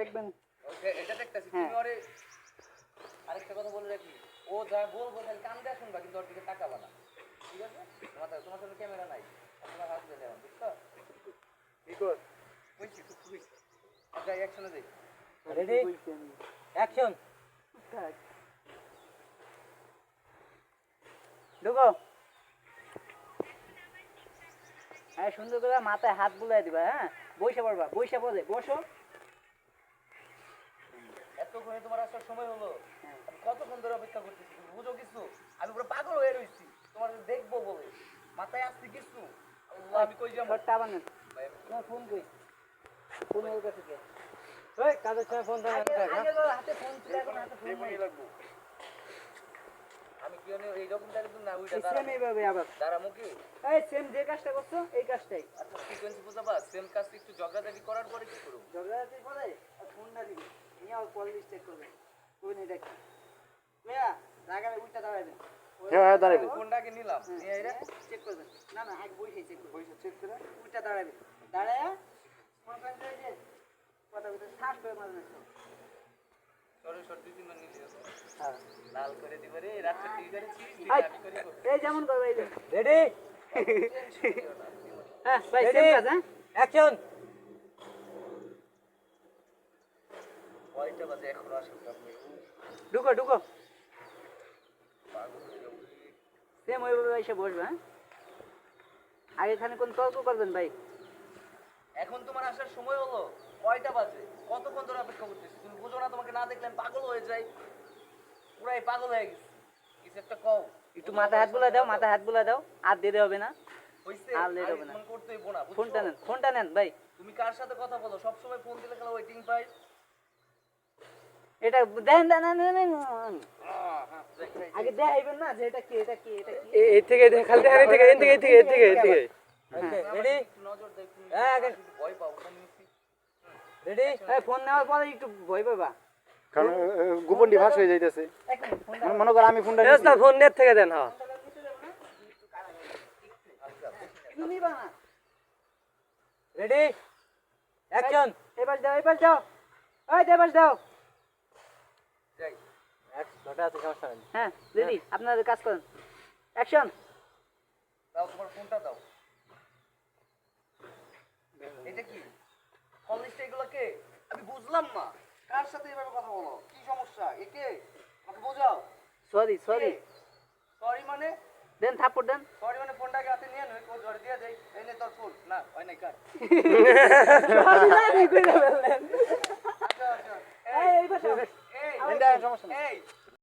দেখবেন। এটা দেখতেছি। হ্যাঁ। তুমি ওরে আরেকটা কথা বলে রাখি ও যা বলব খালি কান দিয়ে শুনবা কিন্তু ওর দিকে তাকাবা না। ঠিক আছে? তোমার তোমার ক্যামেরা নাই। তোমার হাত ধরে এখন বুঝছ? কি কর? বুঝছি খুব খুবই আচ্ছা অ্যাকশনে রেডি অ্যাকশন ঢুকো। হ্যাঁ সুন্দর করে মাথায় হাত বুলাই দিবা হ্যাঁ? বইসা পড়বা বইসা পড়ে বসো। এতক্ষণে তোমার আসার সময় হলো। আমি কতক্ষণ ধরে অপেক্ষা করতেছি তুমি বুঝো কিছু? আমি পুরো পাগল হয়ে রইছি তোমার দেখব বলে। মাথায় আসছে কিছু? আমি কই যাব? তোমার ফোন কই? ফোন ওর কাছে কে ওই কাজের সময় ফোন ধরে হাতে ফোন ছিল এখন হাতে ফোন লাগবো। আমি কি জানি এইরকম টাইপের কিন্তু না ওইটা সেম এইভাবে আবার। দাঁড়ামো কি? এই সেম যে কাজটা করছ এই কাজটাই। আচ্ছা সিকোয়েন্স বুঝাবা সেম কাজ একটু ঝগড়াঝাটি করার পরে কি করব? ঝগড়াঝাটি পরে আর ফোনটা দিবি। নিয়ে কল চেক করবে। কোন এটা কি মেয়া জায়গায় উল্টা দাঁড়াবেন হ্যাঁ, হ্যাঁ, দাঁড়াবে। ফোনটাকে নিলাম? নিয়ে এরা চেক করবেন না না আগে বইসে চেক করবেন বইসে চেক করে। উল্টা দাঁড়াবে দাঁড়ায় মনে করেন যে এই কথা করে হ্যাঁ। লাল করে দিবে রে রাত্রে করে যেমন করবে এই রেডি হ্যাঁ ভাই সেম কাজ হ্যাঁ। অ্যাকশন কয়টা বাজে এখনও আসেন আপনি? ঢুকো ঢুকো। সেম ওইভাবে এসে বসবে হ্যাঁ? এখানে কোন তর্ক করবেন ভাই। এখন তোমার আসার সময় হলো। কয়টা বাজে? কতক্ষণ ধরে অপেক্ষা করতেছি? তুমি বুঝো না তোমাকে না দেখলে পাগল হয়ে যাই। পুরাই পাগল হয়ে গেছি। কিছু একটা কও। একটু মাথায় হাত বুলা দাও মাথায় হাত বুলা দাও। আর দিতে হবে না। আর হবে না। ফোনটা নেন ফোনটা নেন ভাই। তুমি কার সাথে কথা বলো? সবসময় ফোন দিলে খালি ওয়েটিং পাই। এটা দেন দেন দেন, দেন, দেন। যাই, যাই, আগে দেখাইবেন না যে এটা কি এটা কি এটা কি? এই থেকে খালি দেখা থেকে এই থেকে এই থেকে এই থেকে এই থেকে। হ্যাঁ। রেডি নজর তুমি হ্যাঁ, আগে- ভয় ফোন রেডি এই ফোন নেওয়ার পরে একটু ভয় পাবা। কারণ গোপন ডিভাইস হয়ে যাইতেছে। মনে কর আমি ফোনটা না ফোন নেট থেকে দেন হ্যাঁ। একটু নিবা না। রেডি অ্যাকশন এবার দাও এবার দাও। ওই এবার দাও। ছটা আছে সমস্যা নেই। হ্যাঁ রেডি আপনাদের কাজ করেন। অ্যাকশন। দাও তোমার ফোনটা দাও। এটা কি? কল এগুলো কে? আমি বুঝলাম না। কার সাথে এভাবে কথা বলো? কি সমস্যা? একে আমাকে বোঝাও। Sorry sorry. সরি মানে? দেন থাপ্পড় দেন। সরি মানে ফোনটাকে হাতে নিয়ে নয় কোন ধরে দিয়ে দেই এই নে তোর ফোন। না হয় নাই এই